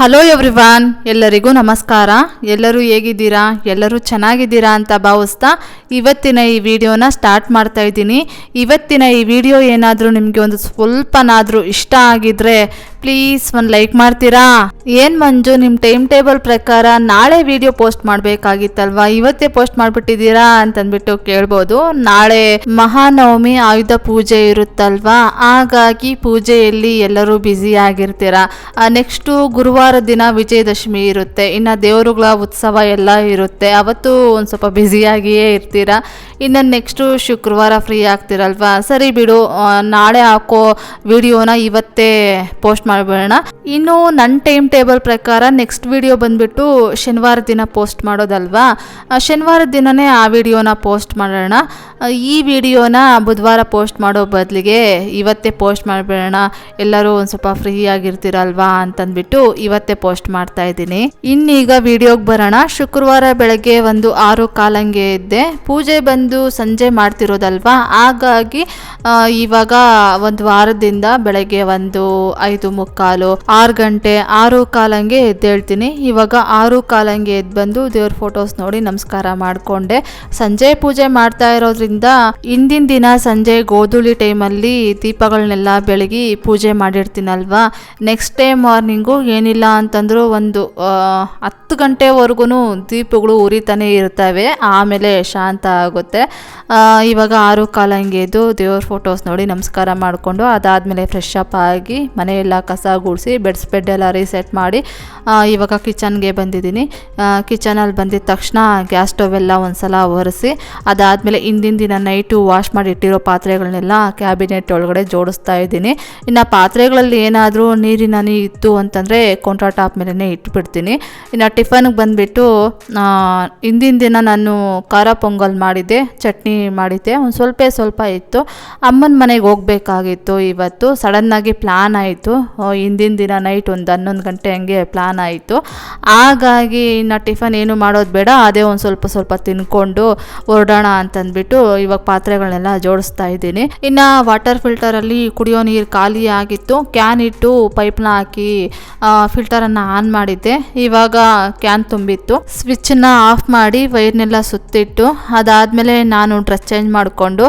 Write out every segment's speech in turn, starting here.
Hello everyone ಎಲ್ಲರಿಗೂ ನಮಸ್ಕಾರ. ಎಲ್ಲರೂ ಹೇಗಿದ್ದೀರಾ? ಎಲ್ಲರೂ ಚೆನ್ನಾಗಿದ್ದೀರಾ ಅಂತ ಭಾವಿಸ್ತಾ ಇವತ್ತಿನ ಈ ವಿಡಿಯೋನ ಸ್ಟಾರ್ಟ್ ಮಾಡ್ತಾ ಇದ್ದೀನಿ. ಇವತ್ತಿನ ಈ ವಿಡಿಯೋ ಏನಾದರೂ ನಿಮಗೆ ಒಂದು ಸ್ವಲ್ಪನಾದರೂ ಇಷ್ಟ ಆಗಿದ್ರೆ ಪ್ಲೀಸ್ ಒಂದು ಲೈಕ್ ಮಾಡ್ತೀರಾ? ಏನು ಮಂಜು ನಿಮ್ಮ ಟೈಮ್ ಟೇಬಲ್ ಪ್ರಕಾರ ನಾಳೆ ವಿಡಿಯೋ ಪೋಸ್ಟ್ ಮಾಡಬೇಕಾಗಿತ್ತಲ್ವಾ? ಇವತ್ತೇ ಪೋಸ್ಟ್ ಮಾಡಿಬಿಟ್ಟಿದ್ದೀರಾ ಅಂತಂದ್ಬಿಟ್ಟು ಕೇಳ್ಬೋದು. ನಾಳೆ ಮಹಾನವಮಿ ಆಯುಧ ಪೂಜೆ ಇರುತ್ತಲ್ವಾ? ಹಾಗಾಗಿ ಪೂಜೆಯಲ್ಲಿ ಎಲ್ಲರೂ ಬ್ಯುಸಿ ಆಗಿರ್ತೀರಾ? ನೆಕ್ಸ್ಟು ಗುರುವಾರ ದಿನ ವಿಜಯದಶಮಿ ಇರುತ್ತೆ. ಇನ್ನು ದೇವರುಗಳ ಉತ್ಸವ ಎಲ್ಲ ಇರುತ್ತೆ. ಅವತ್ತು ಒಂದು ಸ್ವಲ್ಪ ಬ್ಯುಸಿಯಾಗಿಯೇ ಇರ್ತೀರಾ? ಇನ್ನು ನೆಕ್ಸ್ಟು ಶುಕ್ರವಾರ ಫ್ರೀ ಆಗ್ತಿರಲ್ವಾ? ಸರಿ ಬಿಡು ನಾಳೆ ಹಾಕೋ ವಿಡಿಯೋನ ಇವತ್ತೇ ಪೋಸ್ಟ್ ಮಾಡಿಬಿಡೋಣ. ಇನ್ನು ನನ್ನ ಟೈಮ್ ಟೇಬಲ್ ಪ್ರಕಾರ ನೆಕ್ಸ್ಟ್ ವಿಡಿಯೋ ಬಂದುಬಿಟ್ಟು ಶನಿವಾರ ದಿನ ಪೋಸ್ಟ್ ಮಾಡೋದಲ್ವಾ? ಶನಿವಾರ ದಿನನೇ ಆ ವಿಡಿಯೋನ ಪೋಸ್ಟ್ ಮಾಡೋಣ. ಈ ವಿಡಿಯೋನ ಬುಧವಾರ ಪೋಸ್ಟ್ ಮಾಡೋ ಬದಲಿಗೆ ಇವತ್ತೇ ಪೋಸ್ಟ್ ಮಾಡಿಬಿಡೋಣ. ಎಲ್ಲರೂ ಒಂದು ಸ್ವಲ್ಪ ಫ್ರೀ ಆಗಿರ್ತೀರಲ್ವಾ ಅಂತಂದ್ಬಿಟ್ಟು ಇವತ್ತೇ ಪೋಸ್ಟ್ ಮಾಡ್ತಾ ಇದ್ದೀನಿ. ಇನ್ನೀಗ ವಿಡಿಯೋಗೆ ಬರೋಣ. ಶುಕ್ರವಾರ ಬೆಳಗ್ಗೆ ಒಂದು ಆರು ಕಾಲಂಗೆ ಇದ್ದೆ ಪೂಜೆ ಬಂದು ಸಂಜೆ ಮಾಡ್ತಿರೋದಲ್ವಾ? ಹಾಗಾಗಿ ಇವಾಗ ಒಂದು ವಾರದಿಂದ ಬೆಳಗ್ಗೆ ಒಂದು ಐದು ಮುಕ್ಕಾಲು, ಆರು ಗಂಟೆ, ಆರು ಕಾಲಂಗೆ ಎದ್ದೇಳ್ತೀನಿ ಇವಾಗ ಆರು ಕಾಲಂಗೆ ಎದ್ದು ಬಂದು ದೇವ್ರ ಫೋಟೋಸ್ ನೋಡಿ ನಮಸ್ಕಾರ ಮಾಡಿಕೊಂಡೆ. ಸಂಜೆ ಪೂಜೆ ಮಾಡ್ತಾ ಇರೋದ್ರಿಂದ ಹಿಂದಿನ ದಿನ ಸಂಜೆ ಗೋಧೂಳಿ ಟೈಮಲ್ಲಿ ದೀಪಗಳನ್ನೆಲ್ಲ ಬೆಳಗಿ ಪೂಜೆ ಮಾಡಿರ್ತೀನಲ್ವಾ? ನೆಕ್ಸ್ಟ್ ಡೇ ಮಾರ್ನಿಂಗು ಏನಿಲ್ಲ ಅಂತಂದ್ರು ಒಂದು ಹತ್ತು ಗಂಟೆವರೆಗೂ ದೀಪಗಳು ಉರಿತಾನೆ ಇರ್ತವೆ. ಆಮೇಲೆ ಶಾಂತ ಆಗುತ್ತೆ. ಇವಾಗ ಆರು ಕಾಲ ಹಂಗೆ ದೇವ್ರ ಫೋಟೋಸ್ ನೋಡಿ ನಮಸ್ಕಾರ ಮಾಡಿಕೊಂಡು ಅದಾದಮೇಲೆ ಫ್ರೆಶ್ ಅಪ್ ಆಗಿ ಮನೆಯೆಲ್ಲ ಕಸ ಗುಡಿಸಿ ಬೆಡ್ಸ್ ಬೆಡ್ ಎಲ್ಲ ರೀಸೆಟ್ ಮಾಡಿ ಇವಾಗ ಕಿಚನ್ಗೆ ಬಂದಿದ್ದೀನಿ. ಕಿಚನಲ್ಲಿ ಬಂದಿದ ತಕ್ಷಣ ಗ್ಯಾಸ್ ಸ್ಟೌವ್ ಎಲ್ಲ ಒಂದ್ಸಲ ಒರೆಸಿ, ಅದಾದಮೇಲೆ ಹಿಂದಿನ ದಿನ ನೈಟು ವಾಶ್ ಮಾಡಿ ಇಟ್ಟಿರೋ ಪಾತ್ರೆಗಳನ್ನೆಲ್ಲ ಕ್ಯಾಬಿನೆಟ್ ಒಳಗಡೆ ಜೋಡಿಸ್ತಾ ಇದ್ದೀನಿ. ಇನ್ನು ಪಾತ್ರೆಗಳಲ್ಲಿ ಏನಾದರೂ ನೀರಿನ ಇತ್ತು ಅಂತಂದರೆ ಕೌಂಟರ್ ಟಾಪ್ ಮೇಲೇ ಇಟ್ಬಿಡ್ತೀನಿ. ಇನ್ನು ಟಿಫನ್ಗೆ ಬಂದುಬಿಟ್ಟು ಹಿಂದಿನ ದಿನ ನಾನು ಖಾರ ಪೊಂಗಲ್ ಮಾಡಿದ್ದೆ, ಚಟ್ನಿ ಮಾಡಿದ್ದೆ. ಒಂದು ಸ್ವಲ್ಪ ಸ್ವಲ್ಪ ಇತ್ತು. ಅಮ್ಮನ ಮನೆಗೆ ಹೋಗಬೇಕಾಗಿತ್ತು ಇವತ್ತು. ಸಡನ್ನಾಗಿ ಪ್ಲ್ಯಾನ್ ಆಯಿತು. ಹಿಂದಿನ ದಿನ ನೈಟ್ ಒಂದು ಹನ್ನೊಂದು ಗಂಟೆ ಹಂಗೆ ಪ್ಲ್ಯಾನ್ ಆಯಿತು. ಹಾಗಾಗಿ ಇನ್ನು ಟಿಫನ್ ಏನು ಮಾಡೋದು ಬೇಡ, ಅದೇ ಒಂದು ಸ್ವಲ್ಪ ಸ್ವಲ್ಪ ತಿನ್ಕೊಂಡು ಹೊರಡೋಣ ಅಂತಂದ್ಬಿಟ್ಟು ಇವಾಗ ಪಾತ್ರೆಗಳನ್ನೆಲ್ಲ ಜೋಡಿಸ್ತಾ ಇದ್ದೀನಿ. ಇನ್ನು ವಾಟರ್ ಫಿಲ್ಟರಲ್ಲಿ ಕುಡಿಯೋ ನೀರು ಖಾಲಿ ಆಗಿತ್ತು. ಕ್ಯಾನ್ ಇಟ್ಟು ಪೈಪ್ನ ಹಾಕಿ ಫಿಲ್ಟರನ್ನು ಆನ್ ಮಾಡಿದ್ದೆ. ಇವಾಗ ಕ್ಯಾನ್ ತುಂಬಿತ್ತು. ಸ್ವಿಚ್ಚನ್ನ ಆಫ್ ಮಾಡಿ ವೈರ್ನೆಲ್ಲ ಸುತ್ತಿಟ್ಟು, ಅದಾದಮೇಲೆ ನಾನು ಡ್ರೆಸ್ ಚೇಂಜ್ ಮಾಡಿಕೊಂಡು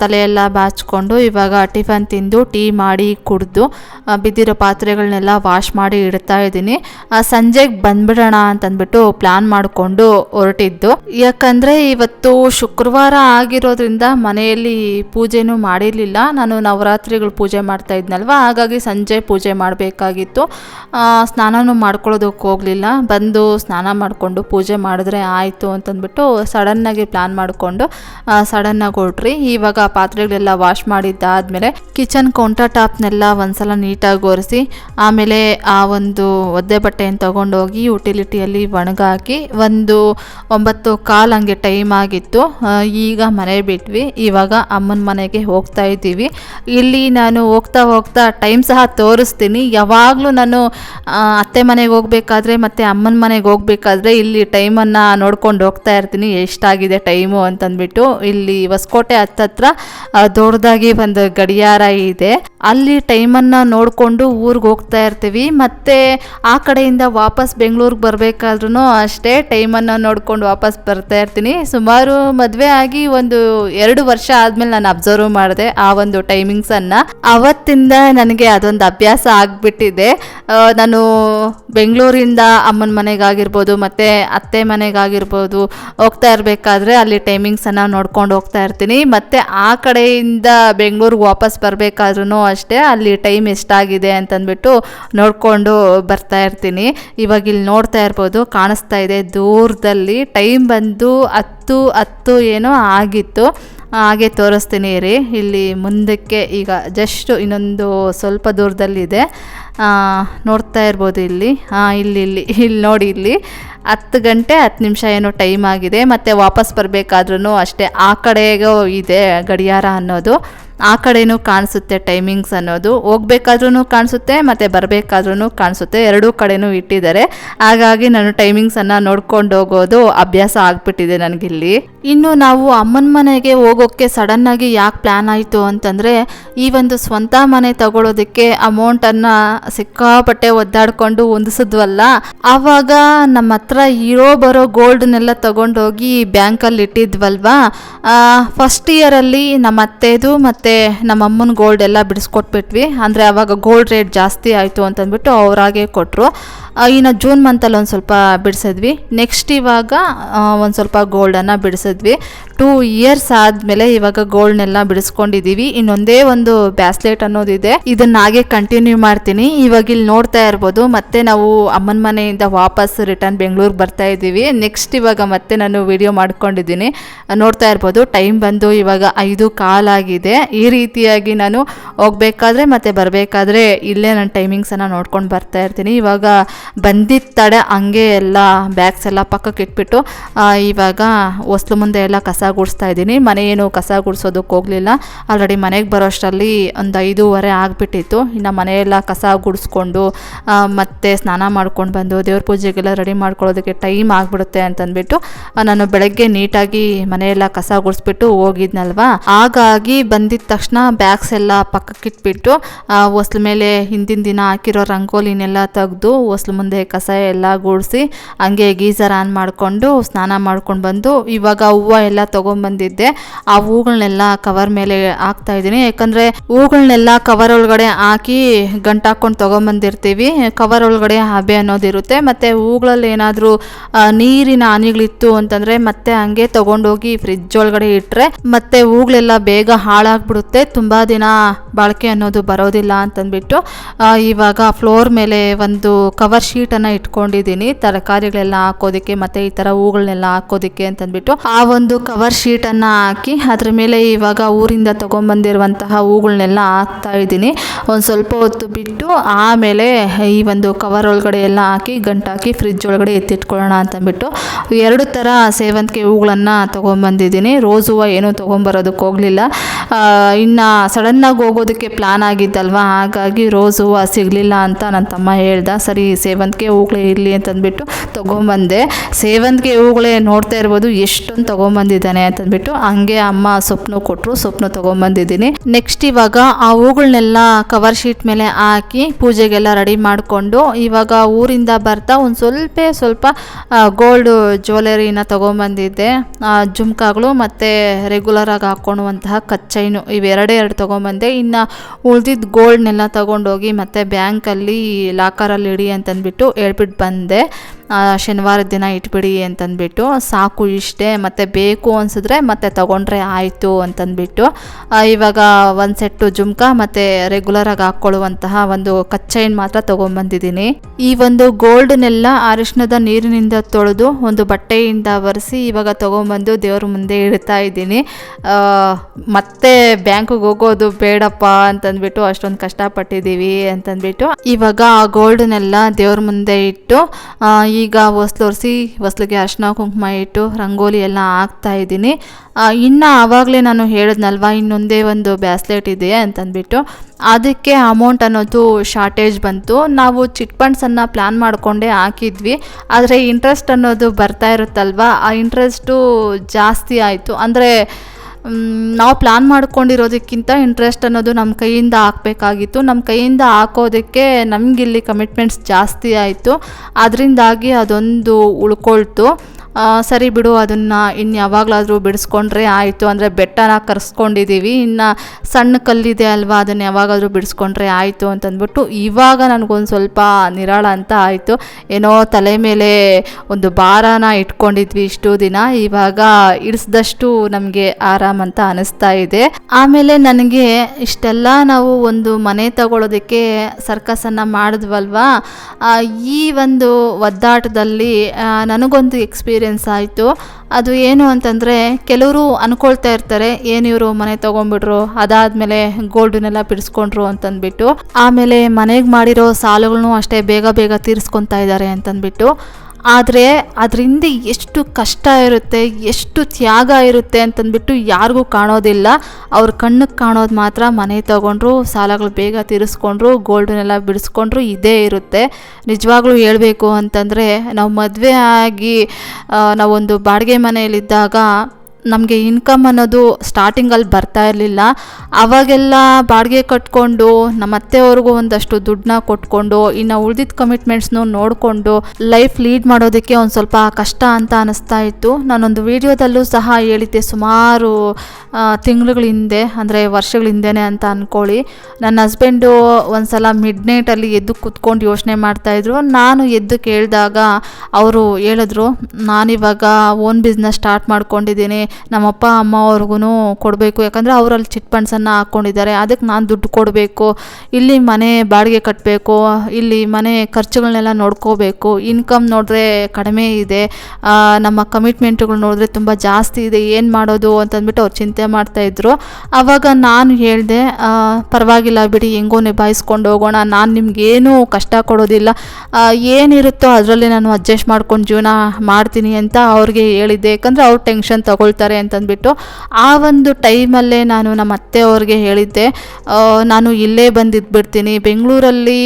ತಲೆಯೆಲ್ಲ ಬಾಚ್ಕೊಂಡು ಇವಾಗ ಟಿಫನ್ ತಿಂದು ಟೀ ಮಾಡಿ ಕುಡಿದು ಬಿದ್ದಿರೋ ಪಾತ್ರೆಗಳನ್ನೆಲ್ಲ ವಾಶ್ ಮಾಡಿ ಇಡ್ತಾ ಇದ್ದೀನಿ. ಸಂಜೆಗೆ ಬಂದ್ಬಿಡೋಣ ಅಂತಂದ್ಬಿಟ್ಟು ಪ್ಲ್ಯಾನ್ ಮಾಡಿಕೊಂಡು ಹೊರಟಿದ್ದು. ಯಾಕಂದರೆ ಇವತ್ತು ಶುಕ್ರವಾರ ಆಗಿರೋದ್ರಿಂದ ಮನೆಯಲ್ಲಿ ಪೂಜೆನೂ ಮಾಡಿರಲಿಲ್ಲ. ನಾನು ನವರಾತ್ರಿಗಳು ಪೂಜೆ ಮಾಡ್ತಾ ಇದ್ನಲ್ವ? ಹಾಗಾಗಿ ಸಂಜೆ ಪೂಜೆ ಮಾಡಬೇಕಾಗಿತ್ತು. ಸ್ನಾನನೂ ಮಾಡ್ಕೊಳ್ಳೋದಕ್ಕೆ ಹೋಗಲಿಲ್ಲ. ಬಂದು ಸ್ನಾನ ಮಾಡಿಕೊಂಡು ಪೂಜೆ ಮಾಡಿದ್ರೆ ಆಯಿತು ಅಂತಂದ್ಬಿಟ್ಟು ಸಡನ್ನಾಗಿ ಪ್ಲ್ಯಾನ್ ಮಾಡಿಕೊಂಡು ಸಡನ್ನಾಗಿ ಹೊರಟ್ರಿ. ಇವಾಗ ಪಾತ್ರೆಗಳೆಲ್ಲ ವಾಶ್ ಮಾಡಿದ್ದಾದಮೇಲೆ ಕಿಚನ್ ಕೌಂಟರ್ ಟಾಪ್ನೆಲ್ಲ ಒಂದ್ಸಲ ನೀಟಾಗಿ ಒರೆಸಿ, ಆಮೇಲೆ ಆ ಒಂದು ಒದ್ದೆ ಬಟ್ಟೆಯನ್ನು ತೊಗೊಂಡೋಗಿ ಯುಟಿಲಿಟಿಯಲ್ಲಿ ಒಣಗಾಕಿ ಒಂದು ಒಂಬತ್ತು ಕಾಲು ಹಂಗೆ ಟೈಮ್ ಆಗಿತ್ತು. ಈಗ ಮನೆ ಬಿಟ್ವಿ. ಇವಾಗ ಅಮ್ಮನ ಮನೆಗೆ ಹೋಗ್ತಾ ಇದ್ದೀವಿ. ಇಲ್ಲಿ ನಾನು ಹೋಗ್ತಾ ಹೋಗ್ತಾ ಟೈಮ್ ಸಹ ತೋರಿಸ್ತೀನಿ. ಯಾವಾಗಲೂ ನಾನು ಅತ್ತೆ ಮನೆಗೆ ಹೋಗ್ಬೇಕಾದ್ರೆ ಮತ್ತು ಅಮ್ಮನ ಮನೆಗೆ ಹೋಗ್ಬೇಕಾದ್ರೆ ಇಲ್ಲಿ ಟೈಮನ್ನು ನೋಡ್ಕೊಂಡು ಹೋಗ್ತಾ ಇರ್ತೀನಿ. ಎಷ್ಟಾಗಿದೆ ಟೈಮು ಅಂತಂದ್ಬಿಟ್ಟು ಇಲ್ಲಿ ಹೊಸಕೋಟೆ ಹತ್ತತ್ರ ದೊಡ್ಡದಾಗಿ ಒಂದು ಗಡಿಯಾರ ಇದೆ. ಅಲ್ಲಿ ಟೈಮನ್ನು ನೋಡಿಕೊಂಡು ಊರಿಗೆ ಹೋಗ್ತಾ ಇರ್ತೀವಿ. ಮತ್ತು ಆ ಕಡೆಯಿಂದ ವಾಪಸ್ ಬೆಂಗಳೂರಿಗೆ ಬರಬೇಕಾದ್ರೂ ಅಷ್ಟೇ ಟೈಮನ್ನು ನೋಡ್ಕೊಂಡು ವಾಪಸ್ ಬರ್ತಾ ಇರ್ತೀನಿ. ಸುಮಾರು ಮದುವೆ ಆಗಿ ಒಂದು ಎರಡು ವರ್ಷ ಆದಮೇಲೆ ನಾನು ಅಬ್ಸರ್ವ್ ಮಾಡಿದೆ ಆ ಒಂದು ಟೈಮಿಂಗ್ಸನ್ನು. ಅವತ್ತಿಂದ ನನಗೆ ಅದೊಂದು ಅಭ್ಯಾಸ ಆಗಿಬಿಟ್ಟಿದೆ. ನಾನು ಬೆಂಗಳೂರಿಂದ ಅಮ್ಮನ ಮನೆಗಾಗಿರ್ಬೋದು, ಮತ್ತು ಅತ್ತೆ ಮನೆಗಾಗಿರ್ಬೋದು ಹೋಗ್ತಾ ಇರಬೇಕಾದ್ರೆ ಅಲ್ಲಿ ಟೈಮಿಂಗ್ಸನ್ನು ನೋಡ್ಕೊಂಡು ಹೋಗ್ತಾ ಇರ್ತೀನಿ. ಮತ್ತು ಆ ಕಡೆಯಿಂದ ಬೆಂಗಳೂರಿಗೆ ವಾಪಸ್ ಬರಬೇಕಾದ್ರೂ ಅಷ್ಟೇ, ಅಲ್ಲಿ ಟೈಮ್ ಎಷ್ಟಾಗಿದೆ ಅಂತಂದ್ಬಿಟ್ಟು ನೋಡಿಕೊಂಡು ಬರ್ತಾ ಇರ್ತೀನಿ. ಇವಾಗ ಇಲ್ಲಿ ನೋಡ್ತಾ ಇರ್ಬೋದು, ಕಾಣಿಸ್ತಾ ಇದೆ ದೂರದಲ್ಲಿ ಟೈಮ್ ಬಂದು ಹತ್ತು ಹತ್ತು ಏನೋ ಆಗಿತ್ತು. ಹಾಗೆ ತೋರಿಸ್ತೀನಿ ರೀ, ಇಲ್ಲಿ ಮುಂದಕ್ಕೆ ಈಗ ಜಸ್ಟ್ ಇನ್ನೊಂದು ಸ್ವಲ್ಪ ದೂರದಲ್ಲಿದೆ. ನೋಡ್ತಾ ಇರ್ಬೋದು ಇಲ್ಲಿ. ಹಾಂ ಇಲ್ಲಿ ಇಲ್ಲಿ ಇಲ್ಲಿ ನೋಡಿ ಇಲ್ಲಿ. ಹತ್ತು ಗಂಟೆ, ಹತ್ತು ನಿಮಿಷ ಏನೋ ಟೈಮ್ ಆಗಿದೆ. ಮತ್ತು ವಾಪಸ್ ಬರಬೇಕಾದ್ರೂ ಅಷ್ಟೇ, ಆ ಕಡೆಗೂ ಇದೆ ಗಡಿಯಾರ ಅನ್ನೋದು. ಆ ಕಡೆನೂ ಕಾಣಿಸುತ್ತೆ ಟೈಮಿಂಗ್ಸ್ ಅನ್ನೋದು. ಹೋಗ್ಬೇಕಾದ್ರೂ ಕಾಣಿಸುತ್ತೆ, ಮತ್ತು ಬರಬೇಕಾದ್ರೂ ಕಾಣಿಸುತ್ತೆ. ಎರಡೂ ಕಡೆನೂ ಇಟ್ಟಿದ್ದಾರೆ. ಹಾಗಾಗಿ ನಾನು ಟೈಮಿಂಗ್ಸನ್ನು ನೋಡ್ಕೊಂಡು ಹೋಗೋದು ಅಭ್ಯಾಸ ಆಗಿಬಿಟ್ಟಿದೆ ನನಗಿಲ್ಲಿ. ಇನ್ನು ನಾವು ಅಮ್ಮನ ಮನೆಗೆ ಹೋಗೋಕ್ಕೆ ಸಡನ್ನಾಗಿ ಯಾಕೆ ಪ್ಲ್ಯಾನ್ ಆಯಿತು ಅಂತಂದರೆ, ಈ ಒಂದು ಸ್ವಂತ ಮನೆ ತಗೊಳ್ಳೋದಕ್ಕೆ ಅಮೌಂಟನ್ನು ಸಿಕ್ಕಾಪಟ್ಟೆ ಒದ್ದಾಡಿಕೊಂಡು ಹೊಂದಿಸಿದ್ವಲ್ಲ, ಆವಾಗ ನಮ್ಮ ಹತ್ರ ಇರೋ ಬರೋ ಗೋಲ್ಡ್ನೆಲ್ಲ ತಗೊಂಡೋಗಿ ಬ್ಯಾಂಕಲ್ಲಿ ಇಟ್ಟಿದ್ವಲ್ವಾ? ಫಸ್ಟ್ ಇಯರಲ್ಲಿ ನಮ್ಮ ಅತ್ತೆದು ಮತ್ತು ನಮ್ಮ ಅಮ್ಮನ ಗೋಲ್ಡ್ ಎಲ್ಲ ಬಿಡಿಸ್ಕೊಟ್ಬಿಟ್ವಿ. ಅಂದರೆ ಆವಾಗ ಗೋಲ್ಡ್ ರೇಟ್ ಜಾಸ್ತಿ ಆಯಿತು ಅಂತಂದ್ಬಿಟ್ಟು ಅವರಾಗೆ ಕೊಟ್ಟರು ಇನ್ನು ಜೂನ್ ಮಂತಲ್ಲಿ ಒಂದು ಸ್ವಲ್ಪ ಬಿಡಿಸಿದ್ವಿ. ನೆಕ್ಸ್ಟ್ ಇವಾಗ ಒಂದು ಸ್ವಲ್ಪ ಗೋಲ್ಡನ್ನು ಬಿಡಿಸಿದ್ವಿ. ಟೂ ಇಯರ್ಸ್ ಆದಮೇಲೆ ಇವಾಗ ಗೋಲ್ಡ್ನೆಲ್ಲ ಬಿಡಿಸ್ಕೊಂಡಿದ್ದೀವಿ ಇನ್ನೊಂದೇ ಒಂದು ಬ್ಯಾಸ್ಲೆಟ್ ಅನ್ನೋದಿದೆ. ಇದನ್ನ ಹಾಗೆ ಕಂಟಿನ್ಯೂ ಮಾಡ್ತೀನಿ. ಇವಾಗ ಇಲ್ಲಿ ನೋಡ್ತಾ ಇರ್ಬೋದು. ಮತ್ತೆ ನಾವು ಅಮ್ಮನ ಮನೆಯಿಂದ ವಾಪಸ್ ರಿಟರ್ನ್ ಬೆಂಗಳೂರಿಗೆ ಬರ್ತಾ ಇದ್ದೀವಿ. ನೆಕ್ಸ್ಟ್ ಇವಾಗ ಮತ್ತೆ ನಾನು ವಿಡಿಯೋ ಮಾಡ್ಕೊಂಡಿದ್ದೀನಿ. ನೋಡ್ತಾ ಇರ್ಬೋದು ಟೈಮ್ ಬಂದು ಇವಾಗ ಐದು ಕಾಲಾಗಿದೆ. ಈ ರೀತಿಯಾಗಿ ನಾನು ಹೋಗ್ಬೇಕಾದ್ರೆ ಮತ್ತೆ ಬರಬೇಕಾದ್ರೆ ಇಲ್ಲೇ ನನ್ನ ಟೈಮಿಂಗ್ಸನ್ನು ನೋಡ್ಕೊಂಡು ಬರ್ತಾ ಇರ್ತೀನಿ. ಇವಾಗ ಬಂದಿದ್ದ ತಡೆ ಹಂಗೆ ಎಲ್ಲ ಬ್ಯಾಗ್ಸ್ ಎಲ್ಲ ಪಕ್ಕಕ್ಕೆ ಇಟ್ಬಿಟ್ಟು ಇವಾಗ ಹೊಸ್ಲು ಮುಂದೆ ಎಲ್ಲ ಕಸ ಗುಡಿಸ್ತಾ ಇದ್ದೀನಿ. ಮನೆ ಏನು ಕಸ ಗುಡಿಸೋದಕ್ಕೆ ಹೋಗಲಿಲ್ಲ. ಆಲ್ರೆಡಿ ಮನೆಗೆ ಬರೋಷ್ಟರಲ್ಲಿ ಒಂದು ಐದೂವರೆ ಆಗಿಬಿಟ್ಟಿತ್ತು. ಇನ್ನು ಮನೆಯೆಲ್ಲ ಕಸ ಗುಡಿಸ್ಕೊಂಡು ಮತ್ತು ಸ್ನಾನ ಮಾಡ್ಕೊಂಡು ಬಂದು ದೇವ್ರ ಪೂಜೆಗೆಲ್ಲ ರೆಡಿ ಮಾಡ್ಕೊಳ್ಳೋದಕ್ಕೆ ಟೈಮ್ ಆಗಿಬಿಡುತ್ತೆ ಅಂತಂದ್ಬಿಟ್ಟು ನಾನು ಬೆಳಗ್ಗೆ ನೀಟಾಗಿ ಮನೆಯೆಲ್ಲ ಕಸ ಗುಡಿಸ್ಬಿಟ್ಟು ಹೋಗಿದ್ನಲ್ವಾ? ಹಾಗಾಗಿ ಬಂದಿದ ತಕ್ಷಣ ಬ್ಯಾಗ್ಸ್ ಎಲ್ಲ ಪಕ್ಕಕ್ಕೆ ಇಟ್ಬಿಟ್ಟು ಹೊಸ್ಲ ಮೇಲೆ ಹಿಂದಿನ ದಿನ ಹಾಕಿರೋ ರಂಗೋಲಿನೆಲ್ಲ ತೆಗೆದು, ಹೊಸ್ಲು ಮುಂದೆ ಕಸ ಎಲ್ಲ ಗೂಡಿಸಿ, ಹಂಗೆ ಗೀಸರ್ ಆನ್ ಮಾಡಿಕೊಂಡು ಸ್ನಾನ ಮಾಡ್ಕೊಂಡು ಬಂದು, ಇವಾಗ ಹೂವು ಎಲ್ಲ ತೊಗೊಂಬಂದಿದ್ದೆ ಆ ಹೂಗಳನ್ನೆಲ್ಲ ಕವರ್ ಮೇಲೆ ಹಾಕ್ತಾ ಇದ್ದೀನಿ. ಯಾಕಂದರೆ ಹೂಗಳನ್ನೆಲ್ಲ ಕವರ್ ಒಳಗಡೆ ಹಾಕಿ ಗಂಟಾಕೊಂಡು ತೊಗೊಂಬಂದಿರ್ತೀವಿ ಕವರ್ ಒಳಗಡೆ ಹಬೆ ಅನ್ನೋದಿರುತ್ತೆ ಮತ್ತು ಹೂಗಳಲ್ಲಿ ಏನಾದರೂ ನೀರಿನ ಹಾನಿಗಳಿತ್ತು ಅಂತಂದರೆ ಮತ್ತೆ ಹಂಗೆ ತೊಗೊಂಡೋಗಿ ಫ್ರಿಜ್ ಒಳಗಡೆ ಇಟ್ಟರೆ ಮತ್ತೆ ಹೂಗಳೆಲ್ಲ ಬೇಗ ಹಾಳಾಗ್ಬಿಡುತ್ತೆ. ತುಂಬ ದಿನ ಬಾಳಿಕೆ ಅನ್ನೋದು ಬರೋದಿಲ್ಲ ಅಂತಂದ್ಬಿಟ್ಟು ಇವಾಗ ಫ್ಲೋರ್ ಮೇಲೆ ಒಂದು ಕವರ್ ಶೀಟನ್ನು ಇಟ್ಕೊಂಡಿದ್ದೀನಿ. ತರಕಾರಿಗಳೆಲ್ಲ ಹಾಕೋದಕ್ಕೆ ಮತ್ತು ಈ ಥರ ಹೂಗಳನ್ನೆಲ್ಲ ಹಾಕೋದಕ್ಕೆ ಅಂತಂದ್ಬಿಟ್ಟು, ಆ ಒಂದು ಕವರ್ ಶೀಟನ್ನು ಹಾಕಿ ಅದ್ರ ಮೇಲೆ ಇವಾಗ ಊರಿಂದ ತೊಗೊಂಬಂದಿರುವಂತಹ ಹೂಗಳನ್ನೆಲ್ಲ ಹಾಕ್ತಾ ಇದ್ದೀನಿ. ಒಂದು ಸ್ವಲ್ಪ ಹೊತ್ತು ಬಿಟ್ಟು ಆಮೇಲೆ ಈ ಒಂದು ಕವರ್ ಒಳಗಡೆ ಎಲ್ಲ ಹಾಕಿ ಗಂಟಾಕಿ ಫ್ರಿಜ್ ಒಳಗಡೆ ಎತ್ತಿಟ್ಕೊಳ್ಳೋಣ ಅಂತಂದ್ಬಿಟ್ಟು, ಎರಡು ಥರ ಸೇವಂತಿಗೆ ಹೂಗಳನ್ನು ತೊಗೊಂಬಂದಿದ್ದೀನಿ. ರೋಸ್ ಹೂವು ಏನೂ ತೊಗೊಂಬರೋದಕ್ಕೆ ಹೋಗಲಿಲ್ಲ. ಇನ್ನು ಸಡನ್ನಾಗಿ ಹೋಗೋದಕ್ಕೆ ಪ್ಲಾನ್ ಆಗಿದ್ದಲ್ವ ಹಾಗಾಗಿ ರೋಸ್ ಹೂವು ಸಿಗಲಿಲ್ಲ ಅಂತ ನನ್ನ ತಮ್ಮ ಹೇಳ್ದ. ಸರಿ, ಸೇವಂತಿಗೆ ಹೂಗಳೇ ಇರಲಿ ಅಂತಂದ್ಬಿಟ್ಟು ತೊಗೊಂಬಂದೆ. ಸೇವಂತಿಗೆ ಹೂಗಳೇ ನೋಡ್ತಾ ಇರ್ಬೋದು, ಎಷ್ಟೊಂದು ತೊಗೊಂಬಂದಿದ್ದಾನೆ ಅಂತಂದ್ಬಿಟ್ಟು ಹಂಗೆ ಅಮ್ಮ ಸೊಪ್ಪನ್ನು ಕೊಟ್ಟರು ಸೊಪ್ಪನ್ನು ತೊಗೊಂಬಂದಿದ್ದೀನಿ. ನೆಕ್ಸ್ಟ್ ಇವಾಗ ಆ ಹೂಗಳನ್ನೆಲ್ಲ ಕವರ್ ಶೀಟ್ ಮೇಲೆ ಹಾಕಿ ಪೂಜೆಗೆಲ್ಲ ರೆಡಿ ಮಾಡಿಕೊಂಡು, ಇವಾಗ ಊರಿಂದ ಬರ್ತಾ ಒಂದು ಸ್ವಲ್ಪ ಸ್ವಲ್ಪ ಗೋಲ್ಡ್ ಜ್ಯುವೆಲರಿನ ತೊಗೊಂಬಂದಿದ್ದೆ. ಜುಮ್ಕಾಗಳು ಮತ್ತು ರೆಗ್ಯುಲರಾಗಿ ಹಾಕ್ಕೊಳ್ಳುವಂತಹ ಕಚ್ಚೈನು ಇವೆರಡೇ ಎರಡು ತೊಗೊಂಬಂದೆ, ಇನ್ನು ಉಳ್ದಿದ್ದ ಗೋಲ್ಡ್ನೆಲ್ಲ ತೊಗೊಂಡೋಗಿ ಮತ್ತು ಬ್ಯಾಂಕಲ್ಲಿ ಲಾಕರಲ್ಲಿ ಇಡಿ ಅಂತಂದ್ಬಿಟ್ಟು ಹೇಳ್ಬಿಟ್ಟು ಬಂದೆ. ಶನಿವಾರದ ದಿನ ಇಟ್ಬಿಡಿ ಅಂತಂದ್ಬಿಟ್ಟು, ಸಾಕು ಇಷ್ಟೇ, ಮತ್ತು ಬೇಕು ಅನಿಸಿದ್ರೆ ಮತ್ತೆ ತೊಗೊಂಡ್ರೆ ಆಯಿತು ಅಂತಂದ್ಬಿಟ್ಟು ಇವಾಗ ಒಂದು ಸೆಟ್ಟು ಜುಮ್ಕ ಮತ್ತು ರೆಗ್ಯುಲರಾಗಿ ಹಾಕ್ಕೊಳ್ಳುವಂತಹ ಒಂದು ಕಚ್ಚೈನ್ ಮಾತ್ರ ತೊಗೊಂಬಂದಿದ್ದೀನಿ ಈ ಒಂದು ಗೋಲ್ಡ್ನೆಲ್ಲ ಅರಿಶಿಣದ ನೀರಿನಿಂದ ತೊಳೆದು ಒಂದು ಬಟ್ಟೆಯಿಂದ ಒರೆಸಿ ಇವಾಗ ತೊಗೊಂಬಂದು ದೇವ್ರ ಮುಂದೆ ಇಡ್ತಾ ಇದ್ದೀನಿ. ಮತ್ತೆ ಬ್ಯಾಂಕಿಗೆ ಹೋಗೋದು ಬೇಡಪ್ಪ ಅಂತಂದ್ಬಿಟ್ಟು ಅಷ್ಟೊಂದು ಕಷ್ಟಪಟ್ಟಿದ್ದೀವಿ ಅಂತಂದ್ಬಿಟ್ಟು, ಇವಾಗ ಆ ಗೋಲ್ಡ್ನೆಲ್ಲ ದೇವ್ರ ಮುಂದೆ ಇಟ್ಟು ಈಗ ಹೊಸ್ಲೊರೆಸಿ ಹೊಸ್ಲಿಗೆ ಅರ್ಶಿನ, ಕುಂಕುಮ ಇಟ್ಟು ರಂಗೋಲಿ ಎಲ್ಲ ಹಾಕ್ತಾ ಇದ್ದೀನಿ. ಇನ್ನು ಆವಾಗಲೇ ನಾನು ಹೇಳಿದ್ನಲ್ವ, ಇನ್ನೊಂದೇ ಒಂದು ಬ್ಯಾಸ್ಲೆಟ್ ಇದೆ ಅಂತಂದ್ಬಿಟ್ಟು. ಅದಕ್ಕೆ ಅಮೌಂಟ್ ಅನ್ನೋದು ಶಾರ್ಟೇಜ್ ಬಂತು. ನಾವು ಚಿಟ್ ಫಂಡ್ಸನ್ನು ಪ್ಲ್ಯಾನ್ ಮಾಡಿಕೊಂಡೇ ಹಾಕಿದ್ವಿ. ಆದರೆ ಇಂಟ್ರೆಸ್ಟ್ ಅನ್ನೋದು ಬರ್ತಾ ಇರುತ್ತಲ್ವ? ಆ ಇಂಟ್ರೆಸ್ಟು ಜಾಸ್ತಿ ಆಯಿತು. ಅಂದರೆ ನಾವು ಪ್ಲ್ಯಾನ್ ಮಾಡ್ಕೊಂಡಿರೋದಕ್ಕಿಂತ ಇಂಟ್ರೆಸ್ಟ್ ಅನ್ನೋದು ನಮ್ಮ ಕೈಯಿಂದ ಹಾಕಬೇಕಾಗಿತ್ತು. ನಮ್ಮ ಕೈಯಿಂದ ಹಾಕೋದಕ್ಕೆ ನಮಗಿಲ್ಲಿ ಕಮಿಟ್ಮೆಂಟ್ಸ್ ಜಾಸ್ತಿ ಆಯಿತು. ಅದರಿಂದಾಗಿ ಅದೊಂದು ಉಳ್ಕೊಳ್ತು. ಸರಿ ಬಿಡು, ಅದನ್ನು ಇನ್ನು ಯಾವಾಗಲಾದರೂ ಬಿಡಿಸ್ಕೊಂಡ್ರೆ ಆಯಿತು. ಅಂದರೆ ಬೆಟ್ಟನ ಕರೆಸ್ಕೊಂಡಿದ್ದೀವಿ ಇನ್ನು ಸಣ್ಣ ಕಲ್ಲಿದೆ ಅಲ್ವಾ, ಅದನ್ನು ಯಾವಾಗಾದರೂ ಬಿಡಿಸ್ಕೊಂಡ್ರೆ ಆಯಿತು ಅಂತಂದ್ಬಿಟ್ಟು ಇವಾಗ ನನಗೊಂದು ಸ್ವಲ್ಪ ನಿರಾಳ ಅಂತ ಆಯಿತು. ಏನೋ ತಲೆ ಮೇಲೆ ಒಂದು ಭಾರನ ಇಟ್ಕೊಂಡಿದ್ವಿ ಇಷ್ಟು ದಿನ. ಇವಾಗ ಇಡಿಸ್ದಷ್ಟು ನಮಗೆ ಆರಾಮ್ ಅಂತ ಅನಿಸ್ತಾ ಇದೆ. ಆಮೇಲೆ ನನಗೆ ಇಷ್ಟೆಲ್ಲ ನಾವು ಒಂದು ಮನೆ ತಗೊಳ್ಳೋದಕ್ಕೆ ಸರ್ಕಸನ್ನು ಮಾಡಿದ್ವಲ್ವಾ? ಈ ಒಂದು ಒದ್ದಾಟದಲ್ಲಿ ನನಗೊಂದು ಎಕ್ಸ್ಪೀರಿಯೆನ್ಸ್ ಆಯಿತು. ಅದು ಏನು ಅಂತಂದರೆ ಕೆಲವರು ಅನ್ಕೊಳ್ತಾ ಇರ್ತಾರೆ, ಏನು ಇವರು ಮನೆ ತೊಗೊಂಡ್ಬಿಟ್ರು, ಅದಾದಮೇಲೆ ಗೋಲ್ಡನ್ನೆಲ್ಲ ಬಿಡಿಸ್ಕೊಂಡ್ರು ಅಂತಂದ್ಬಿಟ್ಟು. ಆಮೇಲೆ ಮನೆಗೆ ಮಾಡಿರೋ ಸಾಲಗಳನ್ನು ಅಷ್ಟೇ ಬೇಗ ಬೇಗ ತೀರಿಸ್ಕೊತಾ ಇದ್ದಾರೆ ಅಂತಂದ್ಬಿಟ್ಟು. ಆದರೆ ಅದರಿಂದ ಎಷ್ಟು ಕಷ್ಟ ಇರುತ್ತೆ, ಎಷ್ಟು ತ್ಯಾಗ ಇರುತ್ತೆ ಅಂತಂದ್ಬಿಟ್ಟು ಯಾರಿಗೂ ಕಾಣೋದಿಲ್ಲ. ಅವ್ರ ಕಣ್ಣಿಗೆ ಕಾಣೋದು ಮಾತ್ರ ಮನೆ ತಗೊಂಡ್ರು, ಸಾಲಗಳು ಬೇಗ ತೀರಿಸ್ಕೊಂಡ್ರು ಗೋಲ್ಡನ್ನೆಲ್ಲ ಬಿಡಿಸ್ಕೊಂಡ್ರು ಇದೇ ಇರುತ್ತೆ. ನಿಜವಾಗ್ಲೂ ಹೇಳಬೇಕು ಅಂತಂದರೆ, ನಾವು ಮದುವೆ ಆಗಿ ನಾವೊಂದು ಬಾಡಿಗೆ ಮನೆಯಲ್ಲಿದ್ದಾಗ ನಮಗೆ ಇನ್ಕಮ್ ಅನ್ನೋದು ಸ್ಟಾರ್ಟಿಂಗಲ್ಲಿ ಬರ್ತಾ ಇರಲಿಲ್ಲ. ಅವಾಗೆಲ್ಲ ಬಾಡಿಗೆ ಕಟ್ಕೊಂಡು, ನಮ್ಮ ಅತ್ತೆಯವ್ರಿಗೂ ಒಂದಷ್ಟು ದುಡ್ಡನ್ನ ಕೊಟ್ಕೊಂಡು, ಇನ್ನು ಉಳ್ದಿದ್ದ ಕಮಿಟ್ಮೆಂಟ್ಸ್ನು ನೋಡಿಕೊಂಡು ಲೈಫ್ ಲೀಡ್ ಮಾಡೋದಕ್ಕೆ ಒಂದು ಸ್ವಲ್ಪ ಕಷ್ಟ ಅಂತ ಅನಿಸ್ತಾ ಇತ್ತು. ನಾನೊಂದು ವಿಡಿಯೋದಲ್ಲೂ ಸಹ ಹೇಳಿದ್ದೆ, ಸುಮಾರು ತಿಂಗಳುಗಳ ಹಿಂದೆ, ಅಂದರೆ ವರ್ಷಗಳ ಹಿಂದೆನೇ ಅಂತ ಅಂದ್ಕೊಳ್ಳಿ ನನ್ನ ಹಸ್ಬೆಂಡು ಒಂದು ಸಲ ಮಿಡ್ ನೈಟಲ್ಲಿ ಎದ್ದು ಕೂತ್ಕೊಂಡು ಯೋಚನೆ ಮಾಡ್ತಾಯಿದ್ರು ನಾನು ಎದ್ದು ಕೇಳಿದಾಗ ಅವರು ಹೇಳಿದ್ರು, ನಾನಿವಾಗ ಓನ್ ಬಿಸ್ನೆಸ್ ಸ್ಟಾರ್ಟ್ ಮಾಡ್ಕೊಂಡಿದ್ದೀನಿ ನಮ್ಮಪ್ಪ, ಅಮ್ಮ ಅವ್ರಿಗೂ ಕೊಡಬೇಕು. ಯಾಕಂದರೆ ಅವರಲ್ಲಿ ಚಿಟ್ ಫಂಡ್ಸನ್ನು ಹಾಕ್ಕೊಂಡಿದ್ದಾರೆ. ಅದಕ್ಕೆ ನಾನು ದುಡ್ಡು ಕೊಡಬೇಕು. ಇಲ್ಲಿ ಮನೆ ಬಾಡಿಗೆ ಕಟ್ಟಬೇಕು ಇಲ್ಲಿ ಮನೆ ಖರ್ಚುಗಳನ್ನೆಲ್ಲ ನೋಡ್ಕೋಬೇಕು. ಇನ್ಕಮ್ ನೋಡಿದ್ರೆ ಕಡಿಮೆ ಇದೆ. ನಮ್ಮ ಕಮಿಟ್ಮೆಂಟ್ಗಳು ನೋಡಿದ್ರೆ ತುಂಬ ಜಾಸ್ತಿ ಇದೆ. ಏನು ಮಾಡೋದು ಅಂತಂದ್ಬಿಟ್ಟು ಅವ್ರು ಚಿಂತೆ ಮಾಡ್ತಾಯಿದ್ರು ಆವಾಗ ನಾನು ಹೇಳಿದೆ ಪರವಾಗಿಲ್ಲ ಬಿಡಿ, ಹೆಂಗೋ ನಿಭಾಯಿಸ್ಕೊಂಡು ಹೋಗೋಣ. ನಾನು ನಿಮಗೇನು ಕಷ್ಟ ಕೊಡೋದಿಲ್ಲ. ಏನಿರುತ್ತೋ ಅದರಲ್ಲಿ ನಾನು ಅಡ್ಜಸ್ಟ್ ಮಾಡ್ಕೊಂಡು ಜೀವನ ಮಾಡ್ತೀನಿ ಅಂತ ಅವ್ರಿಗೆ ಹೇಳಿದ್ದೆ. ಯಾಕಂದರೆ ಅವ್ರು ಟೆನ್ಷನ್ ತಗೊಳ್ತಾರೆ ಅಂತಂದ್ಬಿಟ್ಟು ಆ ಒಂದು ಟೈಮಲ್ಲೇ ನಾನು ನಮ್ಮ ಅತ್ತೆ ಅವ್ರಿಗೆ ಹೇಳಿದ್ದೆ ನಾನು ಇಲ್ಲೇ ಬಂದಿದ್ಬಿಡ್ತೀನಿ. ಬೆಂಗಳೂರಲ್ಲಿ